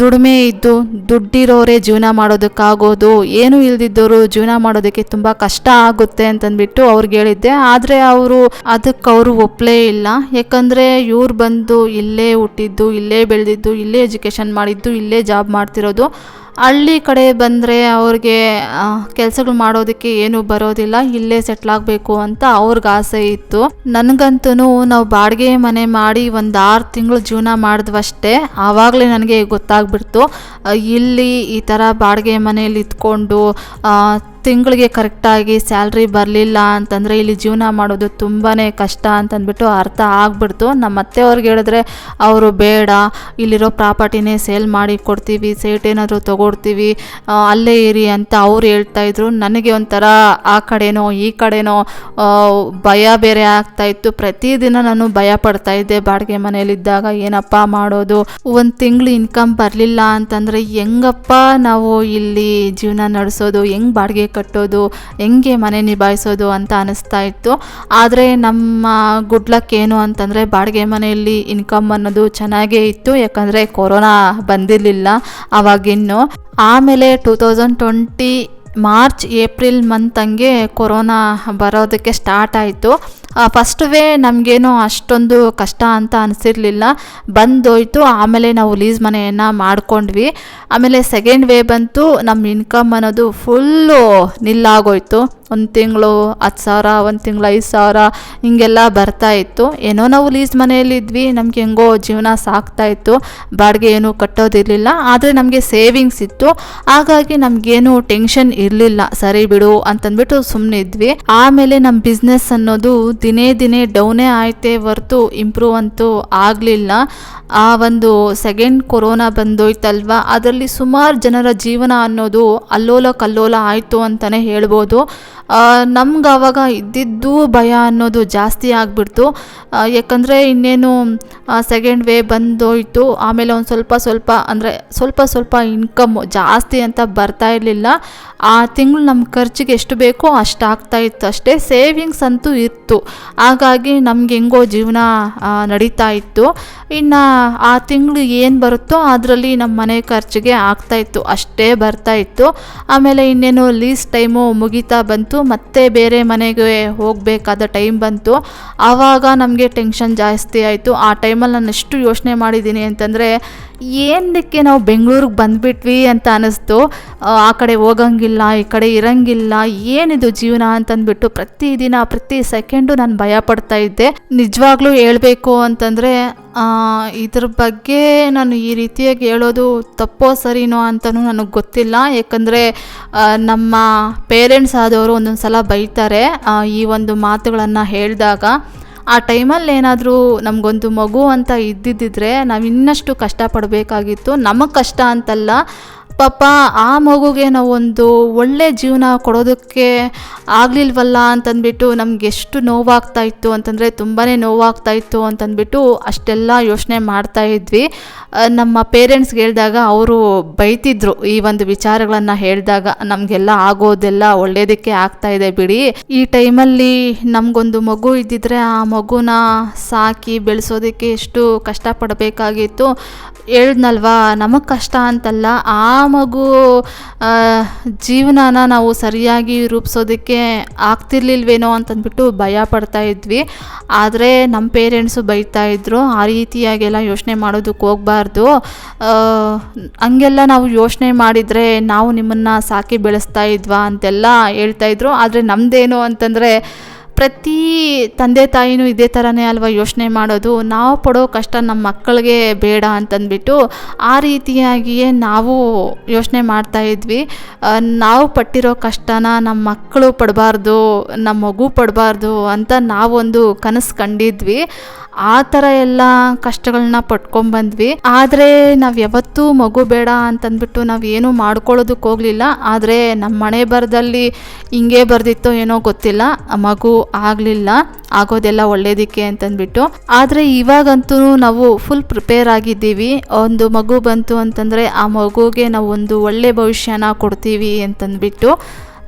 ದುಡಿಮೆ ಇದ್ದು ದುಡ್ಡಿರೋರೇ ಜೀವನ ಮಾಡೋದಕ್ಕಾಗೋದು. ಏನೂ ಇಲ್ದಿದ್ದವರು ಜೀವನ ಮಾಡೋದಕ್ಕೆ ತುಂಬ ಕಷ್ಟ ಆಗುತ್ತೆ ಅಂತಂದ್ಬಿಟ್ಟು ಅವ್ರಿಗೆ ಹೇಳಿದ್ದೆ. ಆದರೆ ಅವರು ಅದಕ್ಕೆ ಅವರು ಒಪ್ಪಲೇ ಇಲ್ಲ. ಯಾಕಂದರೆ ಇವ್ರು ಬಂದು ಇಲ್ಲೇ ಹುಟ್ಟಿದ್ದು, ಇಲ್ಲೇ ಬೆಳೆದಿದ್ದು, ಇಲ್ಲೇ ಎಜುಕೇಷನ್ ಮಾಡಿದ್ದು, ಇಲ್ಲೇ ಜಾಬ್ ಮಾಡ್ತಿರೋದು. ಹಳ್ಳಿ ಕಡೆ ಬಂದರೆ ಅವ್ರಿಗೆ ಕೆಲಸಗಳು ಮಾಡೋದಕ್ಕೆ ಏನು ಬರೋದಿಲ್ಲ, ಇಲ್ಲೇ ಸೆಟ್ಲ್ ಆಗಬೇಕು ಅಂತ ಅವ್ರಿಗೆ ಆಸೆ ಇತ್ತು. ನನಗಂತೂ ನಾವು ಬಾಡಿಗೆ ಮನೆ ಮಾಡಿ ಒಂದು ಆರು ತಿಂಗಳು ಜೀವನ ಮಾಡಿದ್ವಷ್ಟೇ, ಆವಾಗಲೇ ನನಗೆ ಗೊತ್ತಾಗ್ಬಿಡ್ತು. ಇಲ್ಲಿ ಈ ಥರ ಬಾಡಿಗೆ ಮನೇಲಿ ಇದ್ಕೊಂಡು ತಿಂಗಳಿಗೆ ಕರೆಕ್ಟಾಗಿ ಸ್ಯಾಲ್ರಿ ಬರಲಿಲ್ಲ ಅಂತಂದರೆ ಇಲ್ಲಿ ಜೀವನ ಮಾಡೋದು ತುಂಬಾ ಕಷ್ಟ ಅಂತಂದ್ಬಿಟ್ಟು ಅರ್ಥ ಆಗ್ಬಿಡ್ತು. ನಮ್ಮ ಅತ್ತೆಯವ್ರಿಗೆ ಹೇಳಿದ್ರೆ, ಅವರು ಬೇಡ, ಇಲ್ಲಿರೋ ಪ್ರಾಪರ್ಟಿನೇ ಸೇಲ್ ಮಾಡಿ ಕೊಡ್ತೀವಿ, ಸೇಟ್ ಏನಾದರೂ ತೊಗೊಡ್ತೀವಿ ಅಲ್ಲೇ ಇರಿ ಅಂತ ಅವ್ರು ಹೇಳ್ತಾಯಿದ್ರು ನನಗೆ ಒಂಥರ ಆ ಕಡೆನೋ, ಈ ಕಡೆನೋ ಭಯ ಬೇರೆ ಆಗ್ತಾಯಿತ್ತು ಪ್ರತಿದಿನ ನಾನು ಭಯ ಪಡ್ತಾಯಿದ್ದೆ ಬಾಡಿಗೆ ಮನೇಲಿದ್ದಾಗ ಏನಪ್ಪ ಮಾಡೋದು? ಒಂದು ತಿಂಗಳು ಇನ್ಕಮ್ ಬರಲಿಲ್ಲ ಅಂತಂದರೆ ಹೆಂಗಪ್ಪ ನಾವು ಇಲ್ಲಿ ಜೀವನ ನಡೆಸೋದು? ಹೆಂಗೆ ಬಾಡಿಗೆ ಕಟ್ಟೋದು, ಹೆಂಗೆ ಮನೆ ನಿಭಾಯಿಸೋದು ಅಂತ ಅನಿಸ್ತಾ ಇತ್ತು. ಆದರೆ ನಮ್ಮ ಗುಡ್ ಲಕ್ ಏನು ಅಂತಂದರೆ ಬಾಡಿಗೆ ಮನೆಯಲ್ಲಿ ಇನ್ಕಮ್ ಅನ್ನೋದು ಚೆನ್ನಾಗೇ ಇತ್ತು, ಯಾಕಂದರೆ ಕೊರೋನಾ ಬಂದಿರಲಿಲ್ಲ ಆವಾಗಿನ್ನು ಆಮೇಲೆ two thousand twenty March, April month ಹಂಗೆ ಕೊರೋನಾ ಬರೋದಕ್ಕೆ ಸ್ಟಾರ್ಟ್ ಆಯಿತು. ಫಸ್ಟ್ ವೇ ನಮಗೇನು ಅಷ್ಟೊಂದು ಕಷ್ಟ ಅಂತ ಅನಿಸಿರಲಿಲ್ಲ. ಬಂದೋಯ್ತು, ಆಮೇಲೆ ನಾವು ಲೀಸ್ ಮನೆಯನ್ನು ಮಾಡ್ಕೊಂಡ್ವಿ. ಆಮೇಲೆ ಸೆಕೆಂಡ್ ವೇ ಬಂತು ನಮ್ಮ ಇನ್ಕಮ್ ಅನ್ನೋದು ಫುಲ್ಲು ನಿಲ್ಲಾಗೋಯ್ತು. ಒಂದು ತಿಂಗಳು, ಹತ್ತು ಸಾವಿರ, ಒಂದು ತಿಂಗಳು, ಐದು ಸಾವಿರ, ಹಿಂಗೆಲ್ಲ ಬರ್ತಾ ಇತ್ತು. ಏನೋ ನಾವು ಲೀಸ್ ಮನೆಯಲ್ಲಿದ್ವಿ ನಮ್ಗೆ ಹೆಂಗೋ ಜೀವನ ಸಾಕ್ತಾ ಇತ್ತು. ಬಾಡಿಗೆ ಏನೂ ಕಟ್ಟೋದಿರಲಿಲ್ಲ, ಆದರೆ ನಮಗೆ ಸೇವಿಂಗ್ಸ್ ಇತ್ತು. ಹಾಗಾಗಿ ನಮಗೇನು ಟೆನ್ಷನ್ ಇರಲಿಲ್ಲ. ಸರಿ ಬಿಡು ಅಂತಂದ್ಬಿಟ್ಟು ಸುಮ್ಮನೆ ಇದ್ವಿ ಆಮೇಲೆ ನಮ್ಮ ಬಿಸ್ನೆಸ್ ಅನ್ನೋದು ದಿನೇ ದಿನೇ ಡೌನೇ ಆಯ್ತೇ ಹೊರತು ಇಂಪ್ರೂವ್ ಅಂತೂ ಆಗಲಿಲ್ಲ. ಆ ಒಂದು ಸೆಕೆಂಡ್ ಕೊರೋನಾ ಬಂದೋಯ್ತಲ್ವ? ಅದರಲ್ಲಿ ಸುಮಾರು ಜನರ ಜೀವನ ಅನ್ನೋದು ಅಲ್ಲೋಲ ಕಲ್ಲೋಲ ಆಯಿತು ಅಂತಲೇ ಹೇಳ್ಬೋದು. ನಮ್ಗೆ ಆವಾಗ ಇದ್ದಿದ್ದು ಭಯ ಅನ್ನೋದು ಜಾಸ್ತಿ ಆಗಿಬಿಡ್ತು. ಯಾಕಂದರೆ ಇನ್ನೇನು ಸೆಕೆಂಡ್ ವೇ ಬಂದೋಯ್ತು. ಆಮೇಲೆ ಒಂದು ಸ್ವಲ್ಪ ಸ್ವಲ್ಪ ಅಂದರೆ ಸ್ವಲ್ಪ ಸ್ವಲ್ಪ ಇನ್ಕಮ್ ಜಾಸ್ತಿ ಅಂತ ಬರ್ತಾ ಇರಲಿಲ್ಲ. ಆ ತಿಂಗಳು ನಮ್ಮ ಖರ್ಚಿಗೆ ಎಷ್ಟು ಬೇಕೋ ಅಷ್ಟು ಆಗ್ತಾ ಇತ್ತು. ಅಷ್ಟೇ ಸೇವಿಂಗ್ಸ್ ಅಂತೂ ಇತ್ತು. ಹಾಗಾಗಿ ನಮ್ಗೆ ಹೆಂಗೋ ಜೀವನ ನಡೀತಾ ಇತ್ತು. ಇನ್ನು ಆ ತಿಂಗಳು ಏನು ಬರುತ್ತೋ ಅದರಲ್ಲಿ ನಮ್ಮ ಮನೆ ಖರ್ಚಿಗೆ ಆಗ್ತಾ ಇತ್ತು, ಅಷ್ಟೇ ಬರ್ತಾ ಇತ್ತು. ಆಮೇಲೆ ಇನ್ನೇನು ಲೀಸ್ ಟೈಮು ಮುಗಿತಾ ಬಂತು, ಮತ್ತೆ ಬೇರೆ ಮನೆಗೆ ಹೋಗಬೇಕಾದ ಟೈಮ್ ಬಂತು. ಆವಾಗ ನಮಗೆ ಟೆನ್ಷನ್ ಜಾಸ್ತಿ ಆಯಿತು. ಆ ಟೈಮಲ್ಲಿ ನಾನು ಎಷ್ಟು ಯೋಚನೆ ಮಾಡಿದ್ದೀನಿ ಅಂತಂದರೆ ಏನಕ್ಕೆ ನಾವು ಬೆಂಗಳೂರಿಗೆ ಬಂದುಬಿಟ್ವಿ ಅಂತ ಅನ್ನಿಸ್ತು? ಆ, ಕಡೆ ಹೋಗಂಗಿಲ್ಲ ಈ ಕಡೆ ಇರಂಗಿಲ್ಲ ಏನಿದು ಜೀವನ ಅಂತಂದ್ಬಿಟ್ಟು ಪ್ರತಿದಿನ ಪ್ರತಿ ಸೆಕೆಂಡು ನಾನು ಭಯ ಪಡ್ತಾ ಇದ್ದೆ. ನಿಜವಾಗ್ಲೂ ಹೇಳಬೇಕು ಅಂತಂದರೆ ಇದ್ರ ಬಗ್ಗೆ ನಾನು ಈ ರೀತಿಯಾಗಿ ಹೇಳೋದು ತಪ್ಪೋ ಸರಿನೋ ಅಂತಲೂ ನನಗೆ ಗೊತ್ತಿಲ್ಲ. ಯಾಕಂದರೆ ನಮ್ಮ ಪೇರೆಂಟ್ಸ್ ಆದವರು ಒಂದೊಂದು ಸಲ ಬೈತಾರೆ ಈ ಒಂದು ಮಾತುಗಳನ್ನು ಹೇಳಿದಾಗ. ಆ ಟೈಮಲ್ಲಿ ಏನಾದರೂ ನಮಗೊಂದು ಮಗು ಅಂತ ಇದ್ದಿದ್ದಿದ್ರೆ ನಾವು ಇನ್ನಷ್ಟು ಕಷ್ಟಪಡಬೇಕಾಗಿತ್ತು. ನಮಗೆ ಕಷ್ಟ ಅಂತಲ್ಲ ಪಾಪ ಆ ಮಗುಗೆ ನಾವು ಒಂದು ಒಳ್ಳೆ ಜೀವನ ಕೊಡೋದಕ್ಕೆ ಆಗಲಿಲ್ವಲ್ಲ ಅಂತಂದ್ಬಿಟ್ಟು ನಮ್ಗೆ ಎಷ್ಟು ನೋವಾಗ್ತಾ ಇತ್ತು ಅಂತಂದರೆ ತುಂಬಾ ನೋವಾಗ್ತಾ ಇತ್ತು ಅಂತಂದ್ಬಿಟ್ಟು ಅಷ್ಟೆಲ್ಲ ಯೋಚನೆ ಮಾಡ್ತಾ ಇದ್ವಿ. ನಮ್ಮ ಪೇರೆಂಟ್ಸ್ಗೆ ಹೇಳಿದಾಗ ಅವರು ಬೈತಿದ್ರು ಈ ಒಂದು ವಿಚಾರಗಳನ್ನು ಹೇಳಿದಾಗ, ನಮಗೆಲ್ಲ ಆಗೋದೆಲ್ಲ ಒಳ್ಳೇದಕ್ಕೆ ಆಗ್ತಾ ಇದೆ ಬಿಡಿ. ಈ ಟೈಮಲ್ಲಿ ನಮಗೊಂದು ಮಗು ಇದ್ದಿದ್ರೆ ಆ ಮಗುನ ಸಾಕಿ ಬೆಳೆಸೋದಕ್ಕೆ ಎಷ್ಟು ಕಷ್ಟಪಡಬೇಕಾಗಿತ್ತು. ಹೇಳ್ದ್ನಲ್ವಾ, ನಮಗೆ ಕಷ್ಟ ಅಂತಲ್ಲ, ಆ ಮಗು ಜೀವನನ ನಾವು ಸರಿಯಾಗಿ ರೂಪಿಸೋದಕ್ಕೆ ಆಗ್ತಿರ್ಲಿಲ್ವೇನೋ ಅಂತಂದ್ಬಿಟ್ಟು ಭಯ ಪಡ್ತಾ ಇದ್ವಿ. ಆದರೆ ನಮ್ಮ ಪೇರೆಂಟ್ಸು ಬೈತಾ ಇದ್ರು. ಆ ರೀತಿಯಾಗೆಲ್ಲ ಯೋಚನೆ ಮಾಡೋದಕ್ಕೆ ಹೋಗಬಾರ್ದು. ಹಂಗೆಲ್ಲ ನಾವು ಯೋಚನೆ ಮಾಡಿದರೆ ನಾವು ನಿಮ್ಮನ್ನು ಸಾಕಿ ಬೆಳೆಸ್ತಾ ಇದ್ವಾ ಅಂತೆಲ್ಲ ಹೇಳ್ತಾ ಇದ್ರು. ಆದರೆ ನಮ್ಮದೇನು ಅಂತಂದರೆ ಪ್ರತಿ ತಂದೆ ತಾಯಿನೂ ಇದೇ ಥರನೇ ಅಲ್ವಾ ಯೋಚನೆ ಮಾಡೋದು? ನಾವು ಪಡೋ ಕಷ್ಟ ನಮ್ಮ ಮಕ್ಕಳಿಗೆ ಬೇಡ ಅಂತಂದ್ಬಿಟ್ಟು ಆ ರೀತಿಯಾಗಿಯೇ ನಾವು ಯೋಚನೆ ಮಾಡ್ತಾ ಇದ್ವಿ. ನಾವು ಪಟ್ಟಿರೋ ಕಷ್ಟನ ನಮ್ಮ ಮಕ್ಕಳು ಪಡಬಾರ್ದು ನಮ್ಮ ಮಗು ಪಡಬಾರ್ದು ಅಂತ ನಾವೊಂದು ಕನಸು ಕಂಡಿದ್ವಿ. ಆ ಥರ ಎಲ್ಲ ಕಷ್ಟಗಳನ್ನ ಪಟ್ಕೊಂಡ್ಬಂದ್ವಿ ಆದರೆ ನಾವು ಯಾವತ್ತೂ ಮಗು ಬೇಡ ಅಂತಂದ್ಬಿಟ್ಟು ನಾವು ಏನೂ ಮಾಡ್ಕೊಳ್ಳೋದಕ್ಕೆ ಹೋಗಲಿಲ್ಲ. ಆದರೆ ನಮ್ಮ ಮನೆ ಬರದಲ್ಲಿ ಹಿಂಗೆ ಬರ್ದಿತ್ತೋ ಏನೋ ಗೊತ್ತಿಲ್ಲ. ಮಗು ಆಗಲಿಲ್ಲ. ಆಗೋದೆಲ್ಲ ಒಳ್ಳೇದಕ್ಕೆ ಅಂತಂದ್ಬಿಟ್ಟು. ಆದರೆ ಇವಾಗಂತೂ ನಾವು ಫುಲ್ ಪ್ರಿಪೇರ್ ಆಗಿದ್ದೀವಿ. ಒಂದು ಮಗು ಬಂತು ಅಂತಂದರೆ ಆ ಮಗುಗೆ ನಾವು ಒಂದು ಒಳ್ಳೆ ಭವಿಷ್ಯನ ಕೊಡ್ತೀವಿ ಅಂತಂದ್ಬಿಟ್ಟು.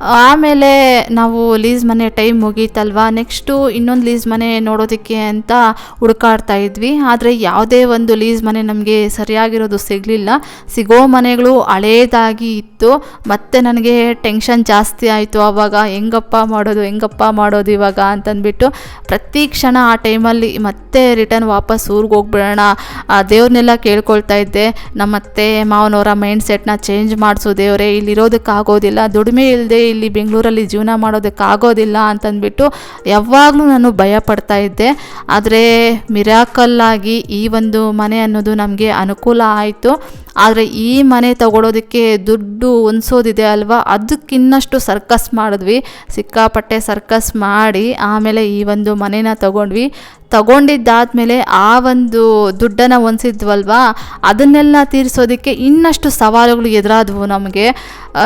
ಆಮೇಲೆ ನಾವು ಲೀಸ್ ಮನೆ ಟೈಮ್ ಮುಗೀತಲ್ವಾ? ನೆಕ್ಸ್ಟು ಇನ್ನೊಂದು ಲೀಸ್ ಮನೆ ನೋಡೋದಕ್ಕೆ ಅಂತ ಹುಡುಕಾಡ್ತಾ ಇದ್ವಿ. ಆದರೆ ಯಾವುದೇ ಒಂದು ಲೀಸ್ ಮನೆ ನಮಗೆ ಸರಿಯಾಗಿರೋದು ಸಿಗಲಿಲ್ಲ. ಸಿಗೋ ಮನೆಗಳು ಹಳೇದಾಗಿ ಇತ್ತು. ಮತ್ತು ನನಗೆ ಟೆನ್ಷನ್ ಜಾಸ್ತಿ ಆಯಿತು. ಆವಾಗ ಹೆಂಗಪ್ಪ ಮಾಡೋದು ಹೆಂಗಪ್ಪ ಮಾಡೋದು ಇವಾಗ ಅಂತಂದ್ಬಿಟ್ಟು ಪ್ರತಿ ಕ್ಷಣ ಆ ಟೈಮಲ್ಲಿ ಮತ್ತೆ ರಿಟರ್ನ್ ವಾಪಸ್ ಊರಿಗೆ ಹೋಗ್ಬಿಡೋಣ. ಆ ದೇವ್ರನ್ನೆಲ್ಲ ಕೇಳ್ಕೊಳ್ತಾ ಇದ್ದೆ. ನಮ್ಮ ಅತ್ತೆ ಮಾವನವರ ಮೈಂಡ್ ಸೆಟ್ನ ಚೇಂಜ್ ಮಾಡಿಸು ದೇವರೇ, ಇಲ್ಲಿರೋದಕ್ಕಾಗೋದಿಲ್ಲ. ದುಡಿಮೆ ಇಲ್ಲದೆ ಇಲ್ಲಿ ಬೆಂಗಳೂರಲ್ಲಿ ಜೀವನ ಮಾಡೋದಕ್ಕಾಗೋದಿಲ್ಲ ಅಂತಂದ್ಬಿಟ್ಟು ಯಾವಾಗಲೂ ನಾನು ಭಯ ಪಡ್ತಾ ಇದ್ದೆ. ಆದರೆ ಮಿರಾಕಲ್ಲಾಗಿ ಈ ಒಂದು ಮನೆ ಅನ್ನೋದು ನಮಗೆ ಅನುಕೂಲ ಆಯಿತು. ಆದರೆ ಈ ಮನೆ ತಗೊಳ್ಳೋದಕ್ಕೆ ದುಡ್ಡು ಹೊಂದ್ಸೋದಿದೆ ಅಲ್ವಾ? ಅದಕ್ಕಿನ್ನಷ್ಟು ಸರ್ಕಸ್ ಮಾಡಿದ್ವಿ. ಸಿಕ್ಕಾಪಟ್ಟೆ ಸರ್ಕಸ್ ಮಾಡಿ ಆಮೇಲೆ ಈ ಒಂದು ಮನೆನ ತಗೊಂಡ್ವಿ. ತಗೊಂಡಿದ್ದಾದಮೇಲೆ ಆ ಒಂದು ದುಡ್ಡನ್ನು ಹೊಂದಿಸಿದ್ವಲ್ವಾ? ಅದನ್ನೆಲ್ಲ ತೀರಿಸೋದಕ್ಕೆ ಇನ್ನಷ್ಟು ಸವಾಲುಗಳು ಎದುರಾದವು ನಮಗೆ.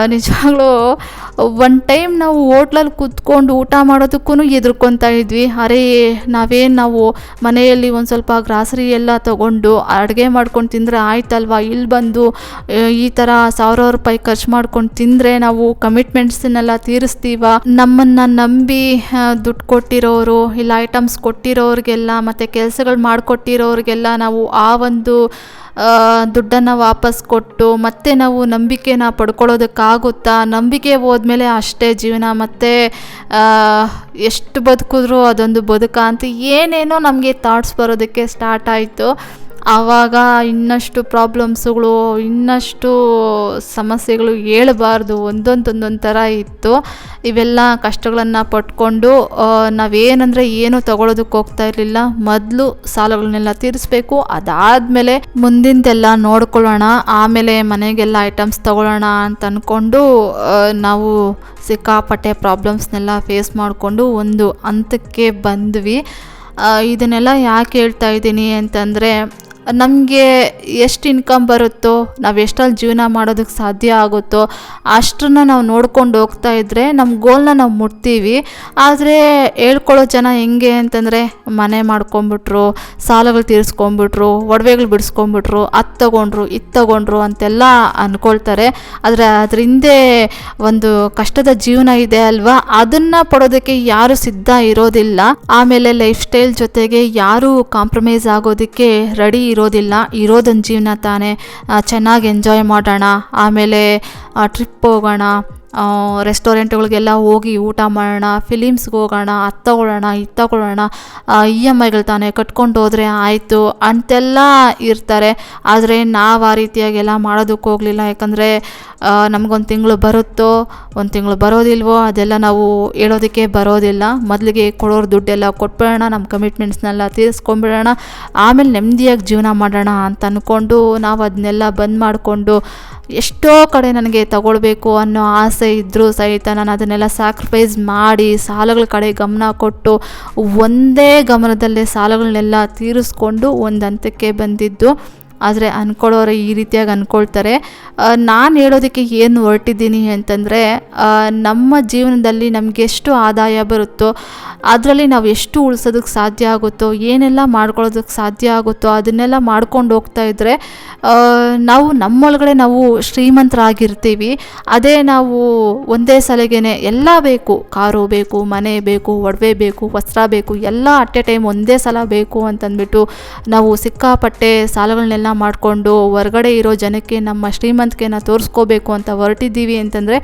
ನಿಜವಾಗ್ಲೂ ಒನ್ ಟೈಮ್ ನಾವು ಹೋಟ್ಲಲ್ಲಿ ಕೂತ್ಕೊಂಡು ಊಟ ಮಾಡೋದಕ್ಕೂ ಎದುರ್ಕೊತಾ ಇದ್ವಿ. ಅರೇ, ನಾವೇನು ನಾವು ಮನೆಯಲ್ಲಿ ಒಂದು ಸ್ವಲ್ಪ ಗ್ರಾಸರಿ ಎಲ್ಲ ತಗೊಂಡು ಅಡುಗೆ ಮಾಡ್ಕೊಂಡು ತಿಂದರೆ ಆಯ್ತಲ್ವಾ? ಇಲ್ಲಿ ಬಂದು ಈ ಥರ ಸಾವಿರಾರು ರೂಪಾಯಿ ಖರ್ಚು ಮಾಡ್ಕೊಂಡು ತಿಂದರೆ ನಾವು ಕಮಿಟ್ಮೆಂಟ್ಸನ್ನೆಲ್ಲ ತೀರಿಸ್ತೀವ? ನಮ್ಮನ್ನು ನಂಬಿ ದುಡ್ಡು ಕೊಟ್ಟಿರೋರು, ಇಲ್ಲ ಐಟಮ್ಸ್ ಕೊಟ್ಟಿರೋರಿಗೆಲ್ಲ, ಮತ್ತು ಕೆಲಸಗಳು ಮಾಡಿಕೊಟ್ಟಿರೋರಿಗೆಲ್ಲ ನಾವು ಆ ಒಂದು ದುಡ್ಡನ್ನು ವಾಪಸ್ ಕೊಟ್ಟು, ಮತ್ತೆ ನಾವು ನಂಬಿಕೆನ ಪಡ್ಕೊಳ್ಳೋದಕ್ಕಾಗುತ್ತಾ? ನಂಬಿಕೆ ಹೋದ್ಮೇಲೆ ಅಷ್ಟೇ ಜೀವನ, ಮತ್ತು ಎಷ್ಟು ಬದುಕಿದ್ರೂ ಅದೊಂದು ಬದುಕ ಅಂತ ಏನೇನೋ ನಮಗೆ ಥಾಟ್ಸ್ ಬರೋದಕ್ಕೆ ಸ್ಟಾರ್ಟ್ ಆಯಿತು. ಆವಾಗ ಇನ್ನಷ್ಟು ಪ್ರಾಬ್ಲಮ್ಸ್ಗಳು, ಇನ್ನಷ್ಟು ಸಮಸ್ಯೆಗಳು ಹೇಳಬಾರ್ದು. ಒಂದೊಂದೊಂದೊಂದು ಥರ ಇತ್ತು. ಇವೆಲ್ಲ ಕಷ್ಟಗಳನ್ನು ಪಟ್ಕೊಂಡು ನಾವೇನಂದರೆ ಏನು ತಗೊಳ್ಳೋದಕ್ಕೆ ಹೋಗ್ತಾ ಇರಲಿಲ್ಲ. ಮೊದಲು ಸಾಲಗಳನ್ನೆಲ್ಲ ತೀರಿಸ್ಬೇಕು. ಅದಾದಮೇಲೆ ಮುಂದಿಂದೆಲ್ಲ ನೋಡ್ಕೊಳ್ಳೋಣ. ಆಮೇಲೆ ಮನೆಗೆಲ್ಲ ಐಟಮ್ಸ್ ತಗೊಳ್ಳೋಣ ಅಂತ ಅಂದ್ಕೊಂಡು ನಾವು ಸಿಕ್ಕಾಪಟ್ಟೆ ಪ್ರಾಬ್ಲಮ್ಸ್ನೆಲ್ಲ ಫೇಸ್ ಮಾಡಿಕೊಂಡು ಒಂದು ಹಂತಕ್ಕೆ ಬಂದ್ವಿ. ಇದನ್ನೆಲ್ಲ ಯಾಕೆ ಹೇಳ್ತಾ ಇದ್ದೀನಿ ಅಂತಂದರೆ ನಮಗೆ ಎಷ್ಟು ಇನ್ಕಮ್ ಬರುತ್ತೋ, ನಾವು ಎಷ್ಟಲ್ಲಿ ಜೀವನ ಮಾಡೋದಕ್ಕೆ ಸಾಧ್ಯ ಆಗುತ್ತೋ, ಅಷ್ಟನ್ನು ನಾವು ನೋಡ್ಕೊಂಡು ಹೋಗ್ತಾ ಇದ್ದರೆ ನಮ್ಮ ಗೋಲ್ನ ನಾವು ಮುಟ್ತೀವಿ. ಆದರೆ ಹೇಳ್ಕೊಳ್ಳೋ ಜನ ಹೆಂಗೆ ಅಂತಂದರೆ, ಮನೆ ಮಾಡ್ಕೊಂಬಿಟ್ರು, ಸಾಲಗಳು ತೀರಿಸ್ಕೊಂಬಿಟ್ರು, ಒಡವೆಗಳು ಬಿಡಿಸ್ಕೊಂಬಿಟ್ರು, ಅದು ತಗೊಂಡ್ರು, ಇದು ತಗೊಂಡ್ರು ಅಂತೆಲ್ಲ ಅಂದ್ಕೊಳ್ತಾರೆ ಆದರೆ ಅದ್ರ ಹಿಂದೆ ಒಂದು ಕಷ್ಟದ ಜೀವನ ಇದೆ ಅಲ್ವಾ? ಅದನ್ನು ಪಡೋದಕ್ಕೆ ಯಾರು ಸಿದ್ಧ ಇರೋದಿಲ್ಲ. ಆಮೇಲೆ ಲೈಫ್ ಸ್ಟೈಲ್ ಜೊತೆಗೆ ಯಾರೂ ಕಾಂಪ್ರಮೈಸ್ ಆಗೋದಕ್ಕೆ ರೆಡಿ ಇರೋದಿಲ್ಲ ಇರೋದೊಂದು ಜೀವನ ತಾನೇ ಚೆನ್ನಾಗಿ ಎಂಜಾಯ್ ಮಾಡೋಣ ಆಮೇಲೆ ಟ್ರಿಪ್ ಹೋಗೋಣ ರೆಸ್ಟೋರೆಂಟ್ಗಳಿಗೆಲ್ಲ ಹೋಗಿ ಊಟ ಮಾಡೋಣ ಫಿಲಿಮ್ಸ್ಗೆ ಹೋಗೋಣ, ಅದು ತಗೊಳ್ಳೋಣ, ಇದು ತಗೊಳ್ಳೋಣ ಇ ಎಂ ಐಗಳು ತಾನೇ ಕಟ್ಕೊಂಡು ಹೋದರೆ ಆಯಿತು ಅಂತೆಲ್ಲ ಇರ್ತಾರೆ. ಆದರೆ ನಾವು ಆ ರೀತಿಯಾಗೆಲ್ಲ ಮಾಡೋದಕ್ಕೆ ಹೋಗಲಿಲ್ಲ. ಯಾಕಂದರೆ ನಮಗೊಂದು ತಿಂಗಳು ಬರುತ್ತೋ, ಒಂದು ತಿಂಗಳು ಬರೋದಿಲ್ವೋ, ಅದೆಲ್ಲ ನಾವು ಹೇಳೋದಕ್ಕೆ ಬರೋದಿಲ್ಲ. ಮೊದಲಿಗೆ ಕೊಡೋರು ದುಡ್ಡೆಲ್ಲ ಕೊಟ್ಬಿಡೋಣ ನಮ್ಮ ಕಮಿಟ್ಮೆಂಟ್ಸ್ನೆಲ್ಲ ತೀರಿಸ್ಕೊಂಬಿಡೋಣ ಆಮೇಲೆ ನೆಮ್ಮದಿಯಾಗಿ ಜೀವನ ಮಾಡೋಣ ಅಂತ ಅಂದ್ಕೊಂಡು ನಾವು ಅದನ್ನೆಲ್ಲ ಬಂದ್ ಮಾಡಿಕೊಂಡು ಎಷ್ಟೋ ಕಡೆ ನನಗೆ ತಗೊಳ್ಬೇಕು ಅನ್ನೋ ಆಸೆ ಇದ್ದರೂ ಸಹಿತ ನಾನು ಅದನ್ನೆಲ್ಲ ಸ್ಯಾಕ್ರಿಫೈಸ್ ಮಾಡಿ ಸಾಲಗಳ ಕಡೆ ಗಮನ ಕೊಟ್ಟು ಒಂದೇ ಗಮನದಲ್ಲೇ ಸಾಲಗಳನ್ನೆಲ್ಲ ತೀರಿಸ್ಕೊಂಡು ಒಂದು ಹಂತಕ್ಕೆ ಬಂದಿದ್ದು. ಆದರೆ ಅಂದ್ಕೊಳ್ಳೋರು ಈ ರೀತಿಯಾಗಿ ಅಂದ್ಕೊಳ್ತಾರೆ ನಾನು ಹೇಳೋದಕ್ಕೆ ಏನು ಹೊರಟಿದ್ದೀನಿ ಅಂತಂದರೆ ನಮ್ಮ ಜೀವನದಲ್ಲಿ ನಮಗೆಷ್ಟು ಆದಾಯ ಬರುತ್ತೋ, ಅದರಲ್ಲಿ ನಾವು ಎಷ್ಟು ಉಳಿಸೋದಕ್ಕೆ ಸಾಧ್ಯ ಆಗುತ್ತೋ, ಏನೆಲ್ಲ ಮಾಡ್ಕೊಳ್ಳೋದಕ್ಕೆ ಸಾಧ್ಯ ಆಗುತ್ತೋ, ಅದನ್ನೆಲ್ಲ ಮಾಡ್ಕೊಂಡು ಹೋಗ್ತಾ ಇದ್ದರೆ ನಾವು ನಮ್ಮೊಳಗಡೆ ನಾವು ಶ್ರೀಮಂತರಾಗಿರ್ತೀವಿ. ಅದೇ ನಾವು ಒಂದೇ ಸಲಿಗೆನೆ ಎಲ್ಲ ಬೇಕು. ಕಾರು ಬೇಕು, ಮನೆ ಬೇಕು, ಒಡವೆ ಬೇಕು, ವಸ್ತ್ರ ಬೇಕು, ಎಲ್ಲ ಅಟ್ ಎ ಟೈಮ್ ಒಂದೇ ಸಲ ಬೇಕು ಅಂತಂದ್ಬಿಟ್ಟು ನಾವು ಸಿಕ್ಕಾಪಟ್ಟೆ ಸಾಲಗಳನ್ನೆಲ್ಲ ಮಾಡಿಕೊಂಡು ಹೊರ್ಗಡೆ ಇರೋ ಜನಕ್ಕೆ ನಮ್ಮ ಶ್ರೀಮಂತಿಕೆನ ತೋರಿಸ್ಕೋಬೇಕು ಅಂತ ಹೊರಟಿದ್ದೀವಿ ಅಂತಂದರೆ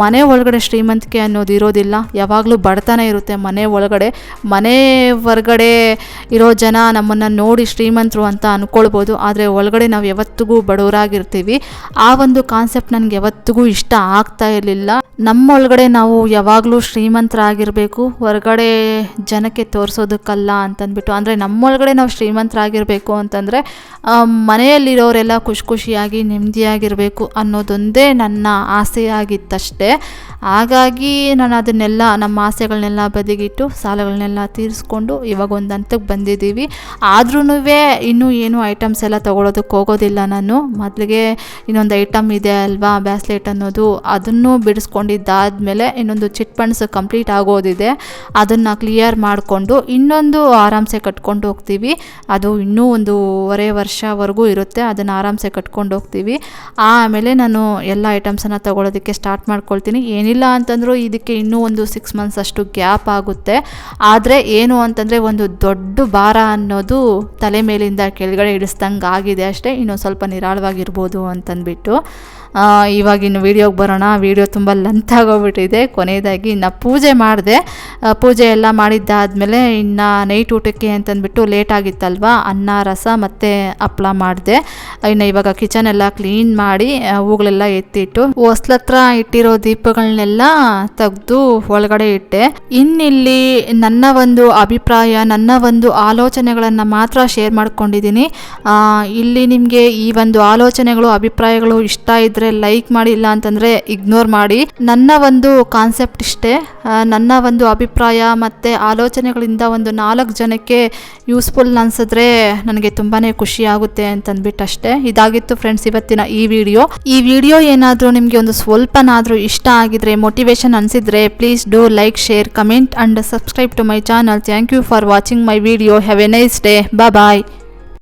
ಮನೆ ಒಳಗಡೆ ಶ್ರೀಮಂತಿಕೆ ಅನ್ನೋದು ಇರೋದಿಲ್ಲ. ಯಾವಾಗಲೂ ಬಡತನ ಇರುತ್ತೆ ಮನೆ ಒಳಗಡೆ. ಮನೆ ಹೊರಗಡೆ ಇರೋ ಜನ ನಮ್ಮನ್ನು ನೋಡಿ ಶ್ರೀಮಂತರು ಅಂತ ಅಂದ್ಕೊಳ್ಬೋದು ಆದರೆ ಒಳಗಡೆ ನಾವು ಯಾವತ್ತಿಗೂ ಬಡವರಾಗಿರ್ತೀವಿ. ಆ ಒಂದು ಕಾನ್ಸೆಪ್ಟ್ ನನಗೆ ಯಾವತ್ತಿಗೂ ಇಷ್ಟ ಆಗ್ತಾ ಇರಲಿಲ್ಲ. ನಮ್ಮ ಒಳಗಡೆ ನಾವು ಯಾವಾಗಲೂ ಶ್ರೀಮಂತರಾಗಿರಬೇಕು. ಹೊರಗಡೆ ಜನಕ್ಕೆ ತೋರಿಸೋದಕ್ಕಲ್ಲ ಅಂತಂದ್ಬಿಟ್ಟು. ಅಂದರೆ ನಮ್ಮೊಳಗಡೆ ನಾವು ಶ್ರೀಮಂತರಾಗಿರಬೇಕು ಅಂತಂದರೆ ಮನೆಯಲ್ಲಿರೋರೆಲ್ಲ ಖುಷಿ ಖುಷಿಯಾಗಿ, ನೆಮ್ಮದಿಯಾಗಿರಬೇಕು ಅನ್ನೋದೊಂದೇ ನನ್ನ ಆಸೆಯಾಗಿತ್ತಷ್ಟೇ. ಹಾಗಾಗಿ ನಾನು ಅದನ್ನೆಲ್ಲ ನಮ್ಮ ಆಸೆಗಳನ್ನೆಲ್ಲ ಬದಿಗಿಟ್ಟು, ಸಾಲಗಳನ್ನೆಲ್ಲ ತೀರಿಸ್ಕೊಂಡು ಇವಾಗ ಒಂದು ಹಂತಕ್ಕೆ ಬಂದಿದ್ದೀವಿ. ಆದ್ರೂ ಇನ್ನೂ ಏನು ಐಟಮ್ಸ್ ಎಲ್ಲ ತೊಗೊಳೋದಕ್ಕೆ ಹೋಗೋದಿಲ್ಲ ನಾನು. ಮೊದಲಿಗೆ ಇನ್ನೊಂದು ಐಟಮ್ ಇದೆ ಅಲ್ವಾ, ಬ್ಯಾಸ್ಲೆಟ್ ಅನ್ನೋದು. ಅದನ್ನು ಬಿಡಿಸ್ಕೊಂಡಿದ್ದಾದಮೇಲೆ ಇನ್ನೊಂದು ಚಿಟ್ ಫಂಡ್ಸ್ ಕಂಪ್ಲೀಟ್ ಆಗೋದಿದೆ. ಅದನ್ನು ಕ್ಲಿಯರ್ ಮಾಡಿಕೊಂಡು ಇನ್ನೊಂದು ಆರಾಮ್ಸೆ ಕಟ್ಕೊಂಡು ಹೋಗ್ತೀವಿ. ಅದು ಇನ್ನೂ ಒಂದೂವರೆ ವರ್ಷವರೆಗೂ ಇರುತ್ತೆ, ಅದನ್ನು ಆರಾಮ್ಸೆ ಕಟ್ಕೊಂಡು ಹೋಗ್ತೀವಿ. ಆಮೇಲೆ ನಾನು ಎಲ್ಲ ಐಟಮ್ಸನ್ನು ತೊಗೊಳೋದಕ್ಕೆ ಸ್ಟಾರ್ಟ್ ಮಾಡ್ಕೊಳ್ತೀನಿ. ಏನಿಲ್ಲ ಅಂತಂದರೂ ಇದಕ್ಕೆ ಇನ್ನೂ ಒಂದು ಸಿಕ್ಸ್ ಮಂತ್ಸ್ ಅಷ್ಟು ಗ್ಯಾಪ್ ಆಗುತ್ತೆ. ಆದರೆ ಏನು ಅಂತಂದರೆ ಒಂದು ದೊಡ್ಡ ಭಾರ ಅನ್ನೋದು ತಲೆ ಮೇಲಿಂದ ಕೆಳಗಡೆ ಇಡಿಸ್ದಂಗೆ ಆಗಿದೆ ಅಷ್ಟೇ. ಇನ್ನೊಂದು ಸ್ವಲ್ಪ ನಿರಾಳವಾಗಿರ್ಬೋದು ಅಂತಂದ್ಬಿಟ್ಟು. ಇವಾಗಿನ್ನು ವೀಡಿಯೋಗೆ ಬರೋಣ. ವೀಡಿಯೋ ತುಂಬ ಲೆಂತ್ ಆಗೋಗ್ಬಿಟ್ಟಿದೆ. ಕೊನೆಯದಾಗಿ ಇನ್ನು ಪೂಜೆ ಮಾಡಿದೆ. ಪೂಜೆ ಎಲ್ಲ ಮಾಡಿದ್ದಾದಮೇಲೆ ಇನ್ನು ನೈಟ್ ಊಟಕ್ಕೆ ಅಂತಂದ್ಬಿಟ್ಟು ಲೇಟ್ ಆಗಿತ್ತಲ್ವ? ಅನ್ನ, ರಸ ಮತ್ತು ಹಪ್ಳ ಮಾಡಿದೆ. ಇನ್ನು ಇವಾಗ ಕಿಚನ್ ಎಲ್ಲ ಕ್ಲೀನ್ ಮಾಡಿ ಹೂಗಳೆಲ್ಲ ಎತ್ತಿಟ್ಟು ಹೊಸ್ಲತ್ರ ಇಟ್ಟಿರೋ ದೀಪಗಳನ್ನೆಲ್ಲ ತೆಗೆದು ಒಳಗಡೆ ಇಟ್ಟೆ. ಇನ್ನಿಲ್ಲಿ ನನ್ನ ಒಂದು ಅಭಿಪ್ರಾಯ, ನನ್ನ ಒಂದು ಆಲೋಚನೆಗಳನ್ನು ಮಾತ್ರ ಶೇರ್ ಮಾಡ್ಕೊಂಡಿದ್ದೀನಿ. ಇಲ್ಲಿ ನಿಮಗೆ ಈ ಒಂದು ಆಲೋಚನೆಗಳು, ಅಭಿಪ್ರಾಯಗಳು ಇಷ್ಟ ಇದ್ದರೆ ಲೈಕ್ ಮಾಡಿ ಇಲ್ಲ ಅಂತಂದರೆ ಇಗ್ನೋರ್ ಮಾಡಿ. ನನ್ನ ಒಂದು ಕಾನ್ಸೆಪ್ಟ್ ಇಷ್ಟೇ. ನನ್ನ ಒಂದು ಅಭಿಪ್ರಾಯ ಮತ್ತು ಆಲೋಚನೆಗಳಿಂದ ಒಂದು ನಾಲ್ಕು ಜನಕ್ಕೆ ಯೂಸ್ಫುಲ್ ಅನ್ಸಿದ್ರೆ ನನಗೆ ತುಂಬಾ ಖುಷಿ ಆಗುತ್ತೆ ಅಂತಂದ್ಬಿಟ್ಟು ಅಷ್ಟೇ ಇದಾಗಿತ್ತು ಫ್ರೆಂಡ್ಸ್ ಇವತ್ತಿನ ಈ ವಿಡಿಯೋ ಈ ವಿಡಿಯೋ ಏನಾದರೂ ನಿಮಗೆ ಒಂದು ಸ್ವಲ್ಪನಾದರೂ ಇಷ್ಟ ಆಗಿದ್ರೆ ಮೋಟಿವೇಶನ್ ಅನ್ಸಿದ್ರೆ please do like share comment and subscribe to my channel thank you for watching my video have a nice day bye